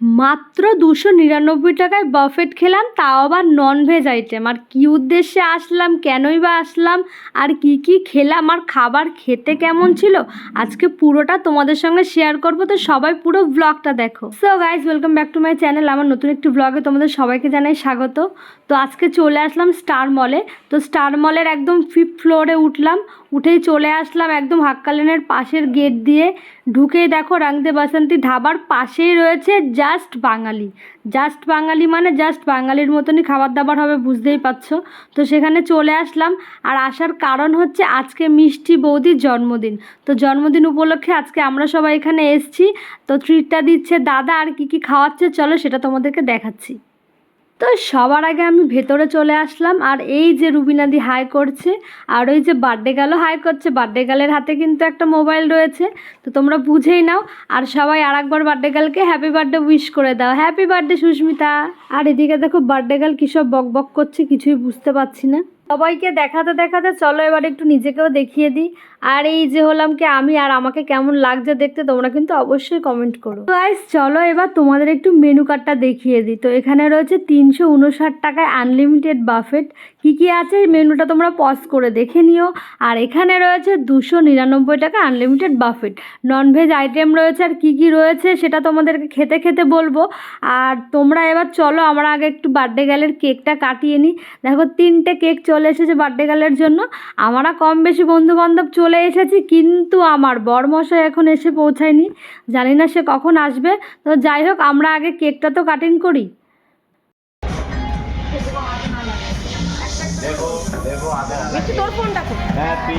মাত্র দুশো নিরানব্বই টাকায় বাফেট খেলাম, তাও আবার ননভেজ আইটেম আর কী উদ্দেশ্যে আসলাম, কেনই বা আসলাম, আর কি কি খেলাম, আর খাবার খেতে কেমন ছিল, আজকে পুরোটা তোমাদের সঙ্গে শেয়ার করব। তো সবাই পুরো ব্লগটা দেখো। So guys welcome back to my channel আমার নতুন একটি ব্লগে তোমাদের সবাইকে জানাই স্বাগত। তো আজকে চলে আসলাম স্টার মলে তো স্টার মলের একদম ফিফথ ফ্লোরে উঠলাম। উঠেই চলে আসলাম একদম হাক্কা লেনের পাশের গেট দিয়ে। ঢুকেই দেখো রাংদে বাসন্তী ধাবার পাশেই রয়েছে জাস্ট বাঙালি। জাস্ট বাঙালি মানে জাস্ট বাঙালির মতনই খাবার দাবার হবে, বুঝতেই পারছ? তো সেখানে চলে আসলাম, আর আসার কারণ হচ্ছে আজকে মিষ্টি বৌদির জন্মদিন। তো জন্মদিন উপলক্ষে আজকে আমরা সবাই এখানে এসছি। তো ট্রিটটা দিচ্ছে দাদা, আর কি কি খাওয়াচ্ছে চলো সেটা তোমাদেরকে দেখাচ্ছি। তো সবার আগে আমি ভেতরে চলে আসলাম, আর এই যে রুবিনাদি হাই করছে, আর ওই যে বার্থডে গালও হাই করছে। বার্থডে গালের হাতে কিন্তু একটা মোবাইল রয়েছে, তো তোমরা বুঝেই নাও। আর সবাই আর একবার বার্থডে গালকে হ্যাপি বার্থডে উইশ করে দাও। Happy birthday Susmita. আর এদিকে দেখো বার্থডে গাল কী সব বক বক করছে, কিছুই বুঝতে পারছি না। সবাইকে দেখাতে দেখাতে চলো এবার একটু নিজেকেও দেখিয়ে দিই। আর এই যে হলাম কি আমি আর আমাকে কেমন লাগছে দেখতে তোমরা কিন্তু অবশ্যই কমেন্ট করো। গাইস চলো এবার তোমাদের একটু মেনু কার্ডটা দেখিয়ে দিই। তো এখানে রয়েছে তিনশো উনষাট টাকায় আনলিমিটেড বাফেট কি কি আছে? মেনুটা তোমরা পজ করে দেখে নিও। আর এখানে রয়েছে দুশো নিরানব্বই টাকা আনলিমিটেড বাফেট ননভেজ আইটেম রয়েছে আর কি কি রয়েছে সেটা তোমাদেরকে খেতে খেতে বলব। আর তোমরা এবার চলো, আমরা আগে একটু বার্থডে গালের কেকটা কাটিয়ে নিই। দেখো তিনটে কেক চলে এসেছে বার্থডে গালের জন্য। আমরা কম বেশি বন্ধু বান্ধব চলে এসেছি কিন্তু আমার বরমশাই এখন এসে পৌঁছায়নি। জানি না সে কখন আসবে। তো যাই হোক আমরা আগে কেকটা তো কাটিং করি। তোর ফোনটা হ্যাপি.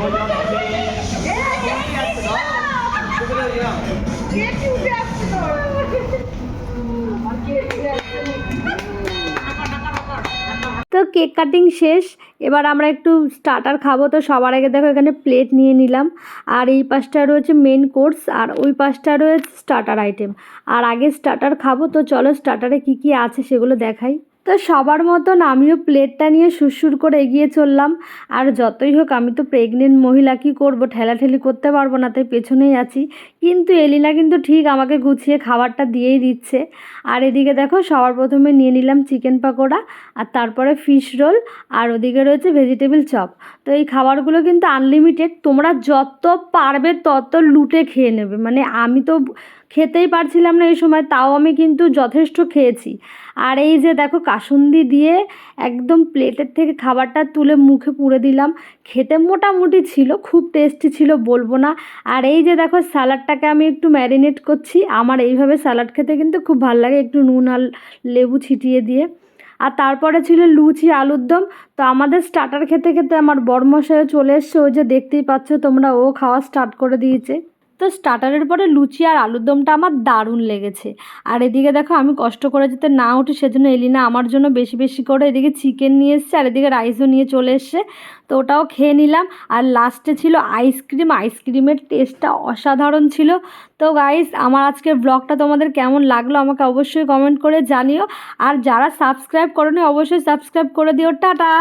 জ্বালা তো কেক কাটিং শেষ। এবার আমরা একটু স্টার্টার খাব। তো সবার আগে দেখো এখানে প্লেট নিয়ে নিলাম। আর এই পাশটা রয়েছে মেন কোর্স আর ওই পাশটা রয়েছে স্টার্টার আইটেম আর আগে স্টার্টার খাব। তো চলো স্টার্টারে কি কি আছে সেগুলো দেখাই। তো সবার মতন আমিও প্লেটটা নিয়ে সুরসুর করে এগিয়ে চললাম। আর যতই হোক, আমি তো প্রেগনেন্ট মহিলা, কী করব? ঠেলাঠেলি করতে পারব না, তাই পেছনেই আছি। কিন্তু এলিনা কিন্তু ঠিক আমাকে গুছিয়ে খাবারটা দিয়েই দিচ্ছে। আর এদিকে দেখো, সবার প্রথমে নিয়ে নিলাম চিকেন পাকোড়া, আর তারপরে ফিশ রোল আর ওদিকে রয়েছে ভেজিটেবল চপ তো এই খাবারগুলো কিন্তু আনলিমিটেড তোমরা যত পারবে তত লুটে খেয়ে নেবে। মানে আমি তো খেতেই পারছিলাম না এই সময়, তাও আমি কিন্তু যথেষ্ট খেয়েছি। আর এই যে দেখো কাসুন্দি দিয়ে একদম প্লেটের থেকে খাবারটা তুলে মুখে পুরে দিলাম। খেতে মোটামুটি ছিল, খুব টেস্টি ছিল বলব না। আর এই যে দেখো স্যালাডটাকে আমি একটু ম্যারিনেট করছি। আমার এইভাবে স্যালাড খেতে কিন্তু খুব ভালো লাগে একটু নুন আর লেবু ছিটিয়ে দিয়ে। আর তারপরে ছিল লুচি, আলুর দম। তো আমাদের স্টার্টার খেতে খেতে আমার বড়মশাইও চলে এসছে, ওই যে দেখতেই পাচ্ছ তোমরা, ও খাওয়া স্টার্ট করে দিয়েছে। তো স্টার্টারের পরে লুচি আর আলুর দমটা আমার দারুণ লেগেছে। আর এদিকে দেখো আমি কষ্ট করে যেতে না উঠি সেজন্য এলিনা আমার জন্য বেশি বেশি করে এদিকে চিকেন নিয়ে এসছে আর এদিকে রাইসও নিয়ে চলে এসছে। তো ওটাও খেয়ে নিলাম। আর লাস্টে ছিল আইসক্রিম আইসক্রিমের টেস্টটা অসাধারণ ছিল। তো গাইস আমার আজকের ব্লগটা তোমাদের কেমন লাগল আমাকে অবশ্যই কমেন্ট করে জানিও। আর যারা সাবস্ক্রাইব করোনি, অবশ্যই সাবস্ক্রাইব করে দিও। টাটা!